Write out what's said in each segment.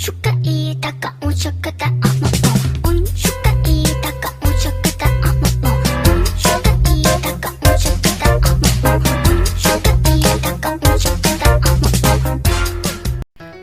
축하이다가 온축하다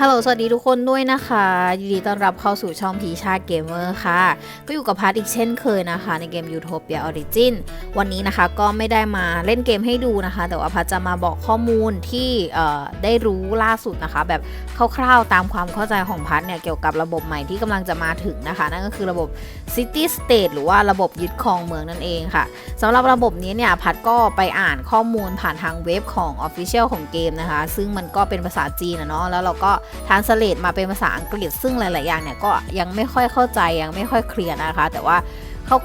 ฮัลโหล สวัสดีทุกคนด้วยนะคะ ยินดีต้อนรับเข้าสู่ช่องพีชาเกมเมอร์ค่ะ ก็อยู่กับพัทอีกเช่นเคยนะคะ ในเกม Utopia Origin วันนี้นะคะก็ไม่ได้มาเล่นเกมให้ดูนะคะ แต่ว่าพัทจะมาบอกข้อมูลที่ได้รู้ล่าสุดนะคะ แบบคร่าวๆตามความเข้าใจของพัทเนี่ย เกี่ยวกับระบบใหม่ที่กำลังจะมาถึงนะคะ นั่นก็คือระบบ City State หรือว่าระบบยึดครองเมืองนั่นเองค่ะสำหรับระบบนี้เนี่ยพัทก็ไปอ่านข้อมูลผ่านทางเว็บของ Official ของเกมนะคะ ซึ่งมันก็เป็นภาษาจีนนะเนาะแล้วเราก็ทานสเลตมาเป็นภาษาอังกฤษ ซึ่งหลาย ๆ อย่างเนี่ยก็ยังไม่ค่อยเข้าใจยังไม่ค่อยเคลียร์นะคะ แต่ว่า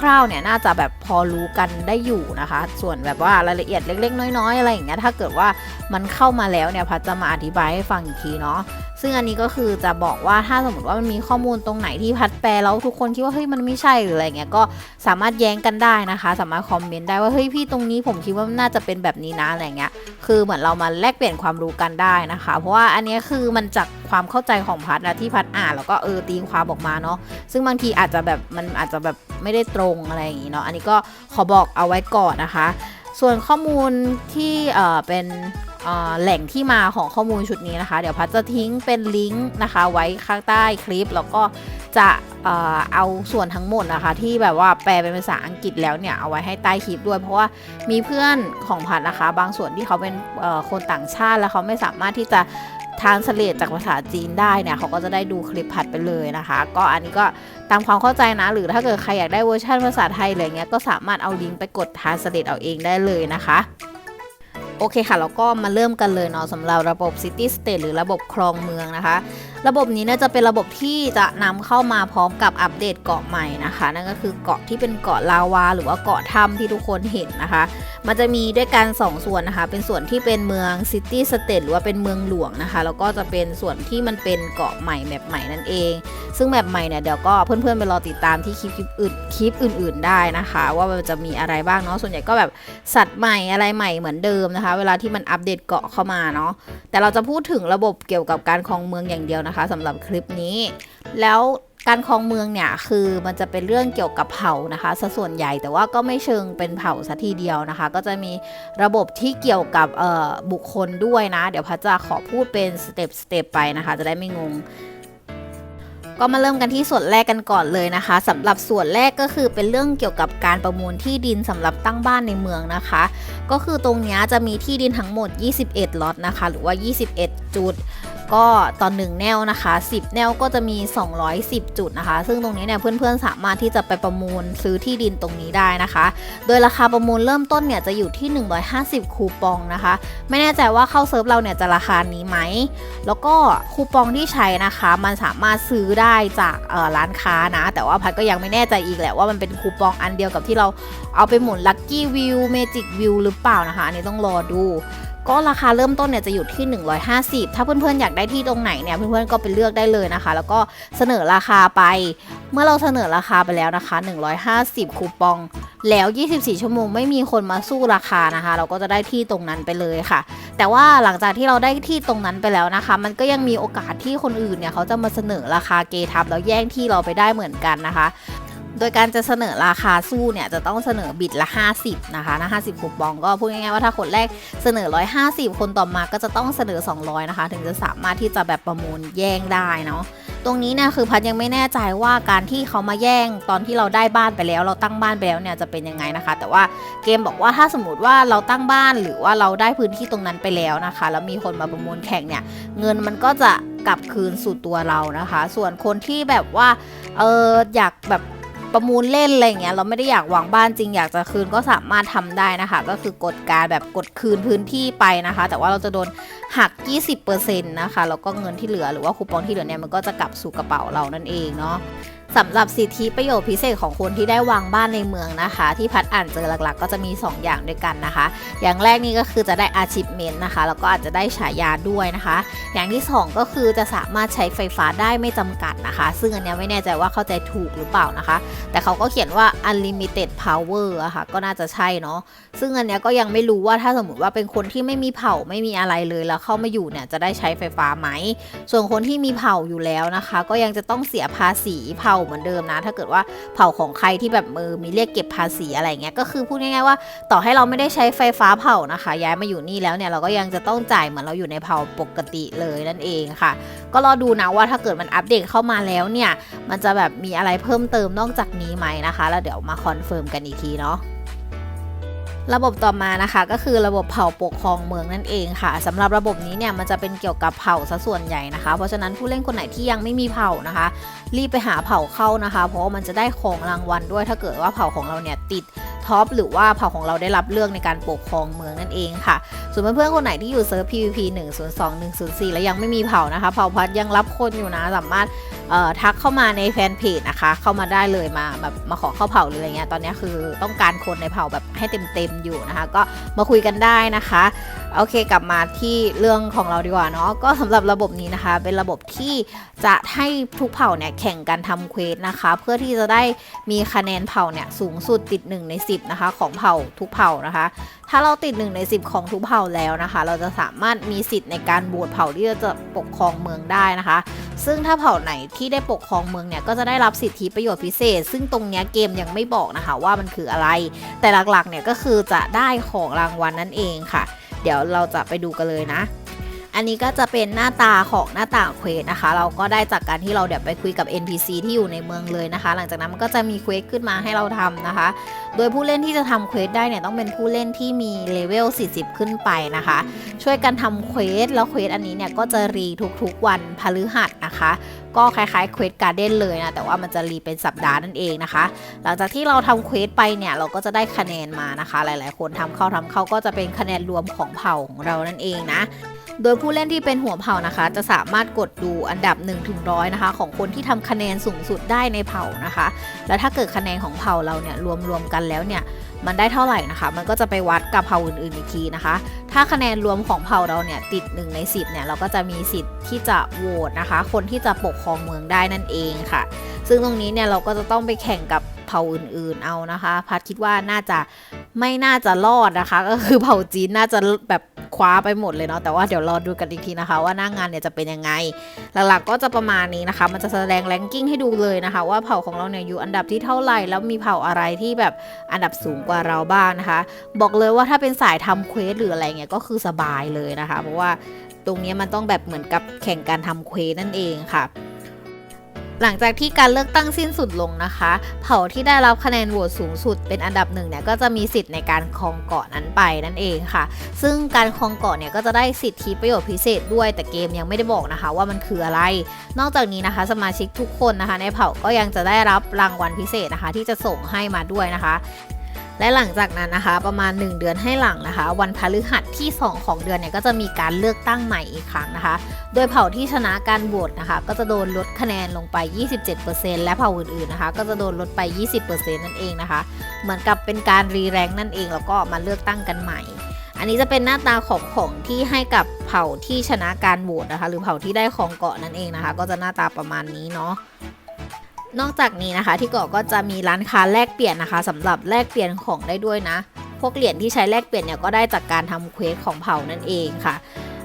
คร่าว ๆ เนี่ยน่าจะแบบพอรู้กันได้อยู่นะคะ ส่วนแบบว่ารายละเอียดเล็ก ๆ น้อย ๆ อะไรอย่างเงี้ยถ้าเกิดว่ามันเข้ามาแล้วเนี่ยพัดจะมาอธิบายให้ฟังอีกทีเนาะ ซึ่งอันนี้ก็คือจะบอกว่าถ้าสมมติว่ามันมีข้อมูลตรงไหนที่พัดแปลแล้วทุกคนคิดว่าเฮ้ยมันไม่ใช่หรืออะไรเงี้ยก็สามารถแย้งกันได้นะคะ สามารถคอมเมนต์ได้ว่าเฮ้ยพี่ตรงนี้ผมคิดว่าน่าจะเป็นแบบนี้นะอะไรเงี้ยคือเหมือนเรามาแลกเปลี่ยนความรู้กันได้นะคะ เพราะว่าอันนี้คือมันจากความเข้าใจของพัดนะที่พัดอ่านแล้วก็เออตีความออกมาเนาะซึ่งบางทีอาจจะแบบมันอาจจะแบบไม่ได้ตรงอะไรอย่างงี้เนาะอันนี้ก็ขอบอกเอาไว้ก่อนนะคะ ส่วนข้อมูลที่เออเป็น แหล่งที่มาของข้อมูลชุดนี้นะคะ เดี๋ยวพัดจะทิ้งเป็นลิงก์นะคะไว้ข้างใต้คลิป แล้วก็จะเอาส่วนทั้งหมดนะคะ ที่แบบว่าแปลเป็นภาษาอังกฤษแล้วเนี่ยเอาไว้ให้ใต้คลิปด้วย เพราะว่ามีเพื่อนของพัดนะคะ บางส่วนที่เขาเป็นคนต่างชาติแล้วเขาไม่สามารถที่จะทานสเลตจากภาษาจีนได้เนี่ยเขาก็จะได้ดูคลิปผัดไปเลยนะคะ ก็อันนี้ก็ตามความเข้าใจนะ หรือถ้าเกิดใครอยากได้เวอร์ชันภาษาไทยอะไรเงี้ยก็สามารถเอาลิงก์ไปกดทานสเลตเอาเองได้เลยนะคะ โอเคค่ะแล้วก็มาเริ่มกันเลยเนาะสำหรับระบบ City State หรือระบบครองเมืองนะคะ ระบบนี้เนี่ยจะเป็นระบบที่จะนำเข้ามาพร้อมกับอัปเดตเกาะใหม่นะคะ นั่นก็คือเกาะที่เป็นเกาะลาวา หรือว่าเกาะถ้ำที่ทุกคนเห็นนะคะ มันจะมีด้วยกัน 2 ส่วนนะคะ เป็นส่วนที่เป็นเมือง City State หรือว่าเป็นเมืองหลวงนะคะ แล้วก็จะเป็นส่วนที่มันเป็นเกาะใหม่แมปใหม่นั่นเอง ซึ่งแมปใหม่เนี่ยเดี๋ยวก็เพื่อนๆไปรอติดตามที่คลิปคลิปอื่นคลิปอื่น ๆ ได้นะคะ ว่ามันจะมีอะไรบ้างเนาะ ส่วนใหญ่ก็แบบสัตว์ใหม่อะไรใหม่เหมือนเดิมนะคะ เวลาที่มันอัปเดตเกาะเข้ามาเนาะ แต่เราจะพูดถึงระบบเกี่ยวกับการครองเมืองอย่างเดียวนะคะสำหรับคลิปนี้ แล้วการครองเมืองเนี่ยคือมันจะเป็นเรื่องเกี่ยวกับเผ่านะคะซะส่วนใหญ่แต่ว่าก็ไม่เชิงเป็นเผ่าซะทีเดียวนะคะ ก็จะมีระบบที่เกี่ยวกับบุคคลด้วยนะ เดี๋ยวพัชจะขอพูดเป็นสเต็ปสเต็ปไปนะคะ จะได้ไม่งงก็มาเริ่มกันที่ส่วนแรกกันก่อนเลยนะคะสำหรับส่วนแรกก็คือเป็นเรื่องเกี่ยวกับการประมูลที่ดินสำหรับตั้งบ้านในเมืองนะคะ ก็คือตรงนี้จะมีที่ดินทั้งหมด 21 ล็อตนะคะ หรือว่า 21 จุด ก็ตอนหนึ่งแนวนะคะ 10 แนวก็จะมี 210 จุดนะคะ ซึ่งตรงนี้เนี่ยเพื่อนๆสามารถที่จะไปประมูลซื้อที่ดินตรงนี้ได้นะคะ โดยราคาประมูลเริ่มต้นเนี่ยจะอยู่ที่ 150 คูปองนะคะ ไม่แน่ใจว่าเข้าเซิร์ฟเราเนี่ยจะราคานี้ไหม แล้วก็คูปองที่ใช้นะคะ มันสามารถซื้อได้จากร้านค้านะ แต่ว่าพัดก็ยังไม่แน่ใจอีกแหละว่ามันเป็นคูปองอันเดียวกับที่เราเอาไปหมุน Lucky View Magic View หรือเปล่านะคะอันนี้ต้องรอดูก็ราคาเริ่มต้นเนี่ยจะอยู่ที่ 150 ถ้าเพื่อนๆอยากได้ที่ตรงไหนเนี่ยเพื่อนๆก็ไปเลือกได้เลยนะคะ แล้วก็เสนอราคาไป เมื่อเราเสนอราคาไปแล้วนะคะ 150 คูปอง แล้ว 24 ชั่วโมงไม่มีคนมาสู้ราคานะคะ เราก็จะได้ที่ตรงนั้นไปเลยค่ะ แต่ว่าหลังจากที่เราได้ที่ตรงนั้นไปแล้วนะคะ มันก็ยังมีโอกาสที่คนอื่นเนี่ยเขาจะมาเสนอราคาเกทับแล้วแย่งที่เราไปได้เหมือนกันนะคะ โดยการจะเสนอราคาสู้เนี่ยจะต้องเสนอบิดละ 50 นะคะนะ50คูปองก็พูดง่ายๆว่าถ้าคนแรกเสนอ 150 คนต่อมาก็จะต้องเสนอ 200 นะคะ ถึงจะสามารถที่จะแบบประมูลแย่งได้เนาะตรงนี้เนี่ยคือพัดยังไม่แน่ใจว่าการที่เขามาแย่งตอนที่เราได้บ้านไปแล้ว เราตั้งบ้านไปแล้วเนี่ยจะเป็นยังไงนะคะ แต่ว่าเกมบอกว่าถ้าสมมติว่าเราตั้งบ้านหรือว่าเราได้พื้นที่ตรงนั้นไปแล้วนะคะ แล้วมีคนมาประมูลแข่งเนี่ยเงินมันก็จะกลับคืนสู่ตัวเรานะคะ ส่วนคนที่แบบว่าเอออยากแบบ ประมูลเล่นอะไรเงี้ยเราไม่ได้อยากวางบ้านจริงอยากจะคืนก็สามารถทำได้นะคะ ก็คือกดการแบบกดคืนพื้นที่ไปนะคะ แต่ว่าเราจะโดนหัก 20%นะคะแล้วก็เงินที่เหลือหรือว่าคูปองที่เหลือเนี่ยมันก็จะกลับสู่กระเป๋าเรานั่นเองเนาะ สำหรับสิทธิประโยชน์พิเศษของคนที่ได้วางบ้านในเมืองนะคะ ที่พัดอ่านเจอหลักๆ ก็จะมี 2 อย่างด้วยกันนะคะ อย่างแรกนี่ก็คือจะได้ achievement นะคะ แล้วก็อาจจะได้ฉายาด้วยนะคะ อย่างที่ 2 ก็คือจะสามารถใช้ไฟฟ้าได้ไม่จำกัดนะคะ ซึ่งอันนี้ไม่แน่ใจว่าเข้าใจถูกหรือเปล่านะคะ แต่เขาก็เขียนว่า unlimited power อะค่ะก็น่าจะใช่เนาะซึ่งอันนี้ก็ยังไม่รู้ว่าถ้าสมมติว่าเป็นคนที่ไม่มีเผ่าไม่มีอะไรเลยแล้วเข้ามาอยู่เนี่ยจะได้ใช้ไฟฟ้าไหมส่วนคนที่มีเผ่าอยู่แล้วนะคะ ก็ยังจะต้องเสียภาษีเผ่าเหมือนเดิมนะ ถ้าเกิดว่าเผาของใครที่แบบมือมีเรียกเก็บภาษีอะไรเงี้ยก็คือพูดง่ายๆว่าต่อให้เราไม่ได้ใช้ไฟฟ้าเผานะคะ ย้ายมาอยู่นี่แล้วเนี่ยเราก็ยังจะต้องจ่ายเหมือนเราอยู่ในเผาปกติเลยนั่นเองค่ะ ก็รอดูนะว่าถ้าเกิดมันอัปเดตเข้ามาแล้วเนี่ยมันจะแบบมีอะไรเพิ่มเติมนอกจากนี้ไหมนะคะ แล้วเดี๋ยวมาคอนเฟิร์มกันอีกทีเนาะ ระบบต่อมานะคะก็คือระบบเผ่าปกครองเมืองนั่นเองค่ะสำหรับระบบนี้เนี่ยมันจะเป็นเกี่ยวกับเผ่าซะส่วนใหญ่นะคะ เพราะฉะนั้นผู้เล่นคนไหนที่ยังไม่มีเผ่านะคะ รีบไปหาเผ่าเข้านะคะ เพราะว่ามันจะได้ของรางวัลด้วยถ้าเกิดว่าเผ่าของเราเนี่ยติด ท็อปหรือว่าเผ่าของเราได้รับเลือกในการปกครองเมืองนั่นเองค่ะ ส่วนเพื่อนๆคนไหนที่อยู่เซิร์ฟ PVP 102 104 แล้วยังไม่มีเผ่านะคะ เผ่าพัดยังรับคนอยู่นะสามารถทักเข้ามาในแฟนเพจนะคะ เข้ามาได้เลยมาแบบมาขอเข้าเผ่าหรืออะไรเงี้ยตอนนี้คือต้องการคนในเผ่าแบบให้เต็มๆอยู่นะคะ ก็มาคุยกันได้นะคะ โอเคกลับมาที่เรื่องของเราดีกว่าเนาะก็สำหรับระบบนี้นะคะ เป็นระบบที่จะให้ทุกเผ่าเนี่ยแข่งกันทำเควสนะคะ เพื่อที่จะได้มีคะแนนเผ่าเนี่ยสูงสุดติด 1 ใน 10 นะคะ ของเผ่าทุกเผ่านะคะ ถ้าเราติด 1 ใน 10 ของทุกเผ่าแล้วนะคะ เราจะสามารถมีสิทธิ์ในการโหวตเผ่าที่จะปกครองเมืองได้นะคะ ซึ่งถ้าเผ่าไหนที่ได้ปกครองเมืองเนี่ยก็จะได้รับสิทธิประโยชน์พิเศษ ซึ่งตรงเนี้ยเกมยังไม่บอกนะคะว่ามันคืออะไร แต่หลักๆเนี่ยก็คือจะได้ของรางวัลนั่นเองค่ะ เดี๋ยวเราจะไปดูกันเลยนะ อันนี้ก็จะเป็นหน้าตาของหน้าต่างเควสนะคะ เราก็ได้จากการที่เราเดี๋ยวไปคุยกับ NPC ที่อยู่ในเมืองเลยนะคะ หลังจากนั้นมันก็จะมีเควสขึ้นมาให้เราทำนะคะ โดยผู้เล่นที่จะทำเควสได้เนี่ยต้องเป็นผู้เล่นที่มีเลเวล 40 ขึ้นไปนะคะ ช่วยกันทำเควสแล้วเควสอันนี้เนี่ยก็จะรีทุกๆวันพฤหัสนะคะ ก็คล้ายๆเควสการ์เด้นเลยนะแต่ว่ามันจะรีเป็นสัปดาห์นั่นเองนะคะ หลังจากที่เราทำเควสไปเนี่ยเราก็จะได้คะแนนมานะคะ หลายๆ คนทำเข้าทำเข้าก็จะเป็นคะแนนรวมของเผ่าของเรานั่นเองนะ โดยผู้เล่นที่เป็นหัวเผ่านะคะ จะสามารถกดดูอันดับ1ถึงร้อยนะคะ ของคนที่ทำคะแนนสูงสุดได้ในเผ่านะคะ แล้วถ้าเกิดคะแนนของเผ่าเราเนี่ยรวมๆกันแล้วเนี่ยมันได้เท่าไหร่นะคะ มันก็จะไปวัดกับเผ่าอื่นๆอีกทีนะคะ ถ้าคะแนนรวมของเผ่าเราเนี่ยติด 1 ใน 10เนี่ยเราก็จะมีสิทธิ์ที่จะโหวตนะคะ คนที่จะปกครองเมืองได้นั่นเองค่ะ ซึ่งตรงนี้เนี่ยเราก็จะต้องไปแข่งกับเผ่าอื่นๆเอานะคะ พัดคิดว่าน่าจะไม่น่าจะรอดนะคะ ก็คือเผ่าจีนน่าจะแบบ คว้าไปหมดเลยเนาะแต่ว่าเดี๋ยวรอดูกันอีกทีนะคะ ว่าหน้างงานเนี่ยจะเป็นยังไง หลักๆก็จะประมาณนี้นะคะ มันจะแสดงแรงกิ้งให้ดูเลยนะคะ ว่าเผ่าของเราเนี่ยอยู่อันดับที่เท่าไหร่แล้วมีเผ่าอะไรที่แบบอันดับสูงกว่าเราบ้างนะคะ บอกเลยว่าถ้าเป็นสายทำเควสหรืออะไรเงี้ยก็คือสบายเลยนะคะ เพราะว่าตรงเนี้ยมันต้องแบบเหมือนกับแข่งการทำเควสนั่นเองค่ะ หลังจากที่การเลือกตั้งสิ้นสุดลงนะคะ เผ่าที่ได้รับคะแนนโหวตสูงสุดเป็นอันดับหนึ่งเนี่ยก็จะมีสิทธิ์ในการครองเกาะนั้นไปนั่นเองค่ะ ซึ่งการครองเกาะเนี่ยก็จะได้สิทธิประโยชน์พิเศษด้วยแต่เกมยังไม่ได้บอกนะคะ ว่ามันคืออะไร นอกจากนี้นะคะ สมาชิกทุกคนนะคะ ในเผ่าก็ยังจะได้รับรางวัลพิเศษนะคะ ที่จะส่งให้มาด้วยนะคะ และหลังจากนั้นนะคะ ประมาณ 1 เดือนให้หลังนะคะ วันพฤหัสที่ 2 ของเดือนเนี่ยก็จะมีการเลือกตั้งใหม่อีกครั้งนะคะ โดยเผ่าที่ชนะการโหวตนะคะ ก็จะโดนลดคะแนนลงไป 27%และเผ่าอื่นๆนะคะ ก็จะโดนลดไป 20%นั่นเองนะคะ เหมือนกับเป็นการรีแรงนั่นเองแล้วก็มาเลือกตั้งกันใหม่อันนี้จะเป็นหน้าตาของของที่ให้กับเผ่าที่ชนะการโหวตนะคะ หรือเผ่าที่ได้ของเกาะนั่นเองนะคะ ก็จะหน้าตาประมาณนี้เนาะ นอกจากนี้นะคะที่เกาะก็จะมีร้านค้าแลกเปลี่ยนนะคะสำหรับแลกเปลี่ยนของได้ด้วยนะ พวกเหรียญที่ใช้แลกเปลี่ยนเนี่ยก็ได้จากการทำเควสของเผ่านั่นเองค่ะ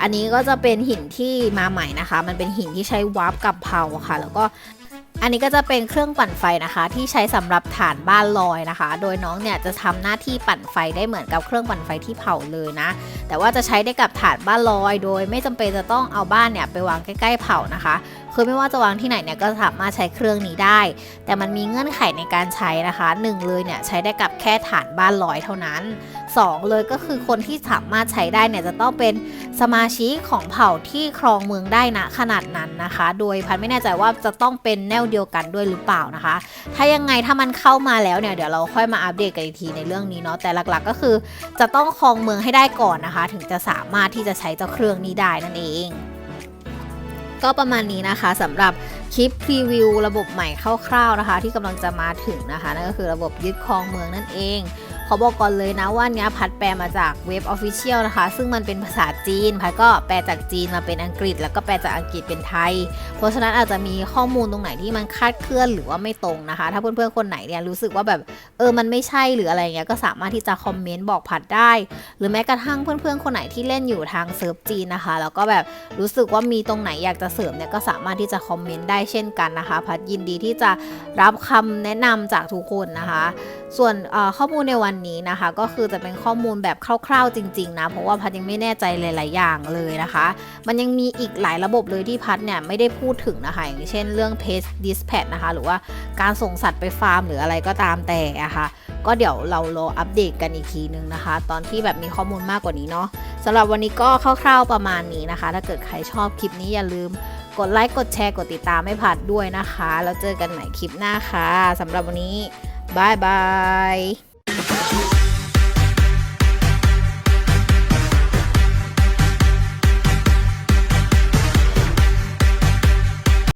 อันนี้ก็จะเป็นหินที่มาใหม่นะคะ มันเป็นหินที่ใช้วาร์ปกับเผาค่ะ แล้วก็อันนี้ก็จะเป็นเครื่องปั่นไฟนะคะ ที่ใช้สำหรับฐานบ้านลอยนะคะ โดยน้องเนี่ยจะทำหน้าที่ปั่นไฟได้เหมือนกับเครื่องปั่นไฟที่เผาเลยนะ แต่ว่าจะใช้ได้กับฐานบ้านลอย โดยไม่จำเป็นจะต้องเอาบ้านเนี่ยไปวางใกล้ๆเผานะคะ คือไม่ว่าจะวางที่ไหนเนี่ยก็สามารถใช้เครื่องนี้ได้ แต่มันมีเงื่อนไขในการใช้นะคะหนึ่งเลยเนี่ยใช้ได้กับแค่ฐานบ้านลอยเท่านั้นสองเลยก็คือคนที่สามารถใช้ได้เนี่ยจะต้องเป็นสมาชิกของเผ่าที่ครองเมืองได้นะขนาดนั้นนะคะ โดยพันไม่แน่ใจว่าจะต้องเป็นแนวเดียวกันด้วยหรือเปล่านะคะ ถ้ายังไงถ้ามันเข้ามาแล้วเนี่ยเดี๋ยวเราค่อยมาอัปเดตกันอีกทีในเรื่องนี้เนาะแต่หลักๆ ก็คือจะต้องครองเมืองให้ได้ก่อนนะคะ ถึงจะสามารถที่จะใช้เจ้าเครื่องนี้ได้นั่นเอง ก็ประมาณนี้นะคะสำหรับคลิปพรีวิวระบบใหม่คร่าวๆนะคะ ที่กำลังจะมาถึงนะคะนั่นก็คือระบบยึดครองเมืองนั่นเอง ขอบอกก่อนเลยนะว่าเนี้ยพัดแปลมาจากเว็บออฟฟิเชียลนะคะ ซึ่งมันเป็นภาษาจีน พัดก็แปลจากจีนมาเป็นอังกฤษ แล้วก็แปลจากอังกฤษเป็นไทย เพราะฉะนั้นอาจจะมีข้อมูลตรงไหนที่มันคลาดเคลื่อนหรือว่าไม่ตรงนะคะ ถ้าเพื่อนๆคนไหนเนี่ยรู้สึกว่าแบบเออมันไม่ใช่หรืออะไรเงี้ยก็สามารถที่จะคอมเมนต์บอกพัดได้ หรือแม้กระทั่งเพื่อนๆคนไหนที่เล่นอยู่ทางเซิร์ฟจีนนะคะ แล้วก็แบบรู้สึกว่ามีตรงไหนอยากจะเสริมเนี่ยก็สามารถที่จะคอมเมนต์ได้เช่นกันนะคะ พัดยินดีที่จะรับคำแนะนำจากทุกคนนะคะ ส่วนข้อมูลในวันนี้นะคะ ก็คือจะเป็นข้อมูลแบบคร่าวๆจริงๆนะ เพราะว่าพัดยังไม่แน่ใจหลายๆอย่างเลยนะคะ มันยังมีอีกหลายระบบเลยที่พัดเนี่ยไม่ได้พูดถึงนะคะ อย่างเช่นเรื่อง Pest Dispatch นะคะ หรือว่าการส่งสัตว์ไปฟาร์มหรืออะไรก็ตามแต่อะค่ะก็เดี๋ยวเรารออัปเดตกันอีกทีนึงนะคะ ตอนที่แบบมีข้อมูลมากกว่านี้เนาะสำหรับวันนี้ก็คร่าวๆประมาณนี้นะคะ ถ้าเกิดใครชอบคลิปนี้อย่าลืมกดไลค์กดแชร์กดติดตามให้พัดด้วยนะคะ แล้วเจอกันใหม่คลิปหน้าค่ะสำหรับวันนี้บายบาย Thank you.